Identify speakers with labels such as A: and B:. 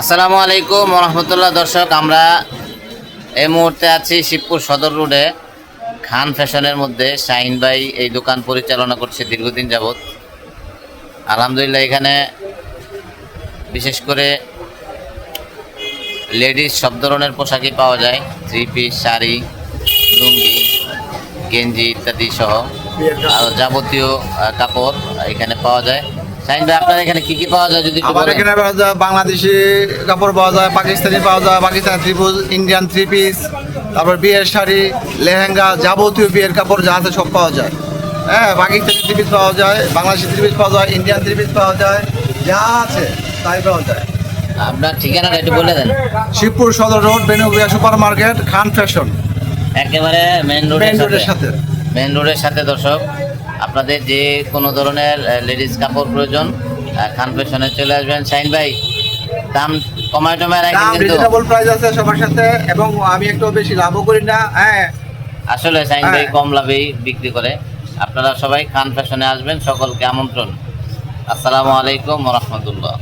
A: আসসালামু আলাইকুম রহমতুল্লাহ দর্শক, আমরা এই মুহূর্তে আছি শিবপুর সদর রোডে, খান ফ্যাশনের মধ্যে। শাহিন ভাই এই দোকান পরিচালনা করছে দীর্ঘদিন যাবৎ। আলহামদুলিল্লাহ, এখানে বিশেষ করে লেডিস সব ধরনের পোশাকই পাওয়া যায়। থ্রি পিস শাড়ি, লুঙ্গি, গেঞ্জি ইত্যাদি সহ। আর যাবতীয় কাপড় এখানে পাওয়া যায়। আপনার এখানে কি কি পাওয়া যায় যদি
B: আমার এখানে পাওয়া যায় বাংলাদেশি কাপড় পাওয়া যায় পাকিস্তানি পাওয়া যায় Pakistani three piece Indian three piece তারপর বিয়ের শাড়ি লেহেঙ্গা যাবতীয় বিয়ের কাপড় যা আছে সব পাওয়া যায়। হ্যাঁ পাকিস্তানি থ্রি পিস পাওয়া যায় বাংলাদেশি থ্রি পিস পাওয়া যায় ইন্ডিয়ান থ্রি পিস পাওয়া যায় যা আছে তাই পাওয়া যায়।
A: আপনার ঠিকানাটা একটু বলে দেন।
B: শিবপুর সদর road Benubia super market Khan fashion.
A: একেবারে মেন রোডের সাথে। মেন রোডের সাথে দর্শক। আপনাদের যে কোনো ধরনের লেডিস কাপড় প্রয়োজন খান ফ্যাশনে চলে আসবেন। শাইন ভাই দাম কমায় টমায় রাখেন কিন্তু।
B: রিজনেবল প্রাইস আছে সবার সাথে এবং আমি একটু বেশি লাভও করি না হ্যাঁ।
A: আসলে শাইন ভাই
B: হ্যাঁ।
A: কম লাভেই বিক্রি করে। আপনারা সবাই খান ফ্যাশনে আসবেন সকলকে আমন্ত্রণ। আসসালামু আলাইকুম রহমতুল্লাহ।